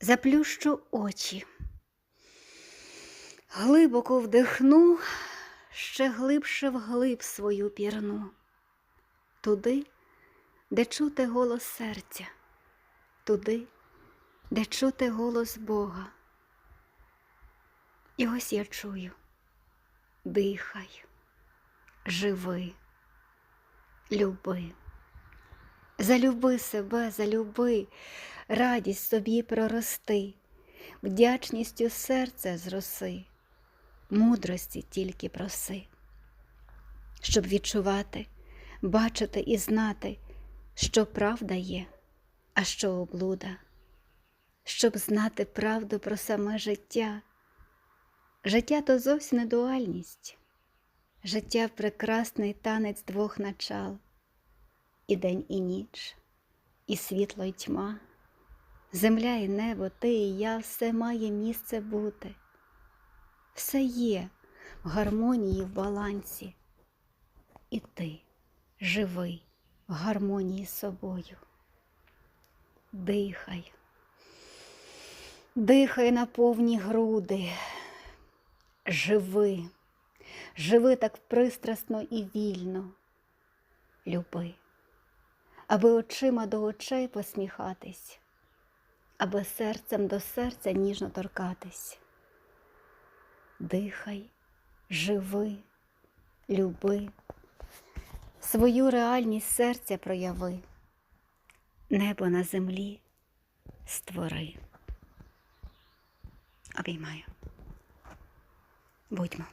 заплющу очі, глибоко вдихну, ще глибше вглиб свою пірну, туди, де чути голос серця, туди, де чути голос Бога. І ось я чую, дихай, живи, люби. Залюби себе, залюби, радість собі прорости, вдячністю серця зроси, мудрості тільки проси, щоб відчувати, бачити і знати, що правда є, а що облуда, щоб знати правду про саме життя. Життя то зовсім не дуальність, життя прекрасний танець двох начал. І день, і ніч, і світло, і тьма, земля і небо, ти і я, все має місце бути, все є в гармонії, в балансі, і ти живий в гармонії з собою. Дихай, дихай на повні груди, живи, живи так пристрасно і вільно, люби. Аби очима до очей посміхатись, аби серцем до серця ніжно торкатись. Дихай, живи, люби, свою реальність серця прояви, небо на землі створи. Обіймаю. Будьмо.